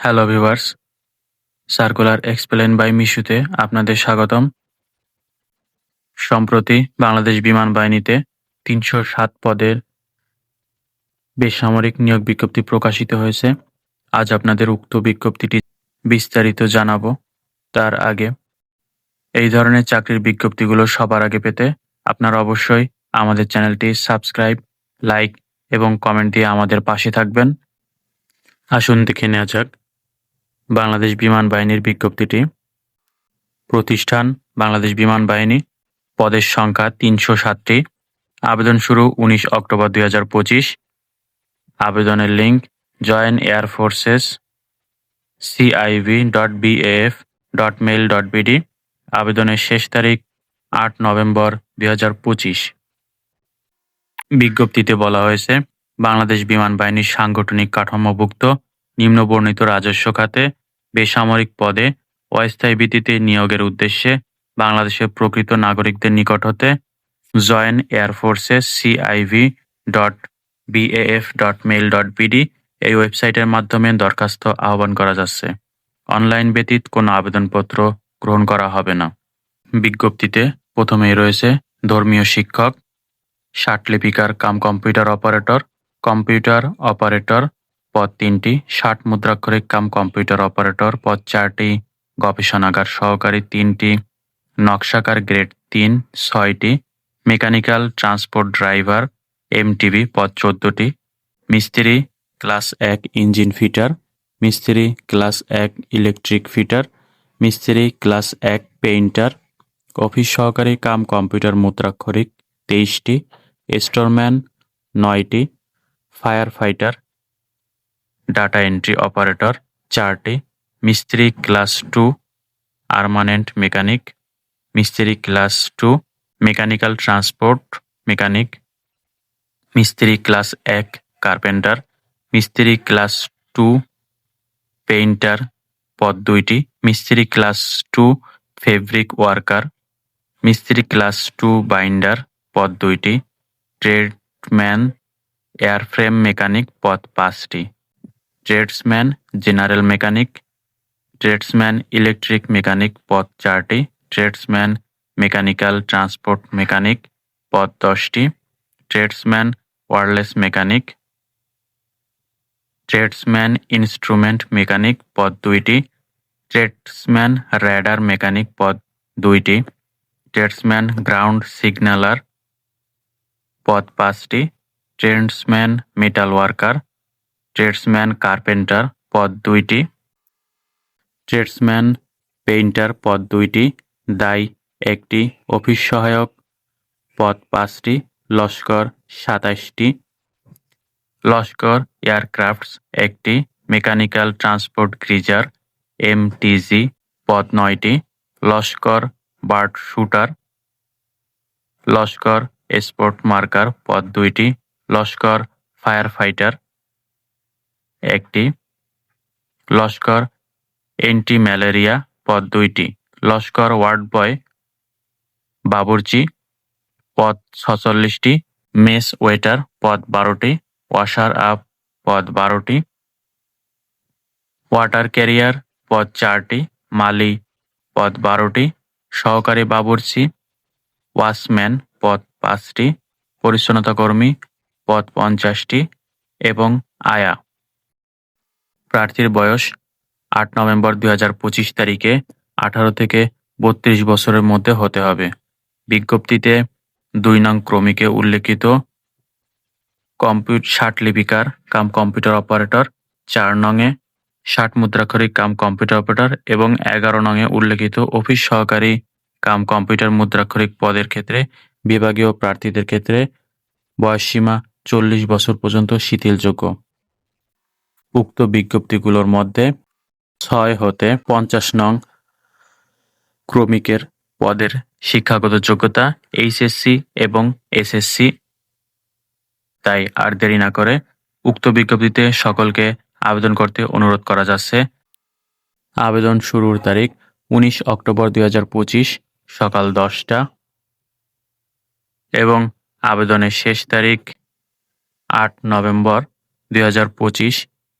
Hello viewers circular explain by মিশুতে আপনাদের স্বাগতম। সম্প্রতি বাংলাদেশ বিমান বাহিনীতে তিনশো সাত পদের বেসামরিক নিয়োগ বিজ্ঞপ্তি প্রকাশিত হয়েছে। আজ আপনাদের উক্ত বিজ্ঞপ্তিটি বিস্তারিত জানাব। তার আগে, এই ধরনের চাকরির বিজ্ঞপ্তিগুলো সবার আগে পেতে আপনারা অবশ্যই আমাদের চ্যানেলটি সাবস্ক্রাইব, লাইক এবং কমেন্ট দিয়ে আমাদের পাশে থাকবেন। আসুন দেখে নেওয়া যাক। বাংলাদেশ বিমান বাহিনীর বিজ্ঞপ্তিটি। প্রতিষ্ঠান, বাংলাদেশ বিমান বাহিনী, পদের সংখ্যা তিনশো সাতটি। আবেদন শুরু উনিশ অক্টোবর দুই হাজার পঁচিশ। আবেদনের link join air forces CIV dot BAF dot mil dot BD আবেদনের শেষ তারিখ আট নভেম্বর দুই হাজার পঁচিশ। বিজ্ঞপ্তিতে বলা হয়েছে, বাংলাদেশ বিমান বাহিনীর সাংগঠনিক কাঠামোভুক্ত নিম্নবর্ণিত রাজস্ব খাতে বেসামরিক পদে অস্থায়ী ভিত্তিতে নিয়োগের উদ্দেশ্যে বাংলাদেশের প্রকৃত নাগরিকদের নিকট হতে join air forces CIV dot BAF dot mil dot BD এই ওয়েবসাইটের মাধ্যমে দরখাস্ত আহ্বান করা যাচ্ছে। অনলাইন ব্যতীত কোনো আবেদনপত্র গ্রহণ করা হবে না। বিজ্ঞপ্তিতে প্রথমেই রয়েছে ধর্মীয় শিক্ষক, ষাটলিপিকার cum computer operator computer operator পদ তিনটি, ষাট মুদ্রাক্ষরিক কাম কম্পিউটার অপারেটর পদ চারটি, গবেষণাগার সহকারী তিনটি, নকশাকার গ্রেড তিন, ছয়টি, মেকানিক্যাল ট্রান্সপোর্ট ড্রাইভার, এমটিভি পদ চোদ্দটি, মিস্ত্রি, ক্লাস এক ইঞ্জিন ফিটার, মিস্ত্রি, ক্লাস এক ইলেকট্রিক ফিটার, মিস্ত্রি, ক্লাস এক পেইন্টার, অফিস সহকারী কাম কম্পিউটার মুদ্রাক্ষরিক তেইশটি, স্টোরম্যান নয়টি, fire fighter data entry operator চারটি, মিস্ত্রি ক্লাস টু আর্মানেন্ট মেকানিক, মিস্ত্রি class two, mechanical transport mechanic, মিস্ত্রি ক্লাস এক, কার্পেন্টার, মিস্ত্রি ক্লাস টু, পেইন্টার, পদ দুইটি, মিস্ত্রি ক্লাস টু, ফেব্রিক ওয়ার্কার, মিস্ত্রি ক্লাস টু, বাইন্ডার, পদ দুইটি, ট্রেডম্যান, এয়ারফ্রেম মেকানিক, পদ পাঁচটি। Tradesman general mechanic tradesman electric mechanic পদ চারটি। ট্রেডসম্যান মেকানিক্যাল ট্রান্সপোর্ট মেকানিক পদ দশটি। Tradesman wireless mechanic tradesman instrument mechanic পদ দুইটি। ট্রেডসম্যান র্যাডার মেকানিক পদ দুইটি। ট্রেডসম্যান গ্রাউন্ড সিগন্যালার পদ পাঁচটি। Tradesman metal worker tradesman carpenter পদ দুইটি। ট্রেডসম্যান পেইন্টার পদ দুইটি। দায়ী, একটি অফিস সহায়ক। পদ পাঁচটি, লস্কর সাতাশটি লস্কর এয়ারক্রাফটস, একটি মেকানিক্যাল ট্রান্সপোর্ট গ্রিজার এমটিজি, পদ নয়টি। লস্কর বার্ড শুটার। লস্কর স্পোর্ট মার্কার, পদ দুইটি। লস্কর ফায়ার ফাইটার একটি লস্কর এন্টি ম্যালেরিয়া পদ দুইটি। লস্কর ওয়ার্ড বয় বাবুর্চি পদ ছচল্লিশটি, মেস ওয়েটার পদ বারোটি, ওয়াশার আপ পদ বারোটি, ওয়াটার ক্যারিয়ার পদ চারটি, মালি পদ বারোটি, সহকারী বাবুর্চি ওয়াশম্যান পদ পাঁচটি পরিচ্ছন্নতা কর্মী পদ পঞ্চাশটি এবং আয়া। প্রার্থীর বয়স আট নভেম্বর দুই হাজার পঁচিশ তারিখে আঠারো থেকে বত্রিশ বছরের মধ্যে হতে হবে। বিজ্ঞপ্তিতে দুই নং ক্রমিকে উল্লেখিত কম্পিউট ষাট লিপিকার কাম কম্পিউটার অপারেটর, চার নংয়ে ষাট মুদ্রাক্ষরিক কাম কম্পিউটার অপারেটর এবং এগারো নংয়ে উল্লেখিত অফিস সহকারী কাম কম্পিউটার মুদ্রাক্ষরিক পদের ক্ষেত্রে বিভাগীয় প্রার্থীদের ক্ষেত্রে বয়সসীমা চল্লিশ বছর পর্যন্ত শিথিলযোগ্য। উক্ত বিজ্ঞপ্তিগুলোর মধ্যে ছয় হতে পঞ্চাশ নং ক্রমিকের পদের শিক্ষাগত যোগ্যতা, এইচএসসি এবং এসএসসি। তাই আর দেরি না করে উক্ত বিজ্ঞপ্তিতে সকলকে আবেদন করতে অনুরোধ করা যাচ্ছে। আবেদন শুরুর তারিখ উনিশ অক্টোবর দুই হাজার পঁচিশ, সকাল দশটা। এবং আবেদনের শেষ তারিখ আট নভেম্বর দুই হাজার পঁচিশ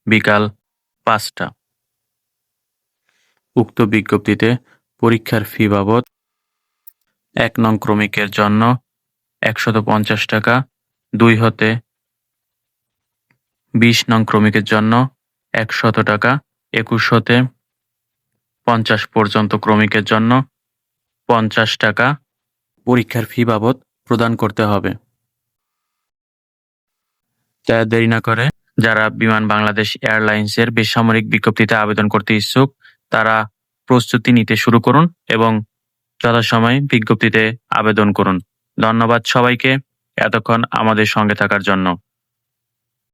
বিকাল পাঁচটা। উক্ত বিজ্ঞপ্তিতে পরীক্ষার ফি বাবদ এক নং ক্রমিকের জন্য একশত পঞ্চাশ টাকা, দুই হতে বিশ নং ক্রমিকের জন্য একশত টাকা, একুশ হতে পঞ্চাশ পর্যন্ত ক্রমিকের জন্য পঞ্চাশ টাকা পরীক্ষার ফি বাবদ প্রদান করতে হবে। আর দেরি না করে যারা বিমান বাংলাদেশ এয়ারলাইন্সের বেসামরিক বিজ্ঞপ্তিতে আবেদন করতে ইচ্ছুক, তারা প্রস্তুতি নিতে শুরু করুন এবং যথাসময়ে বিজ্ঞপ্তিতে আবেদন করুন। ধন্যবাদ সবাইকে, এতক্ষণ আমাদের সঙ্গে থাকার জন্য।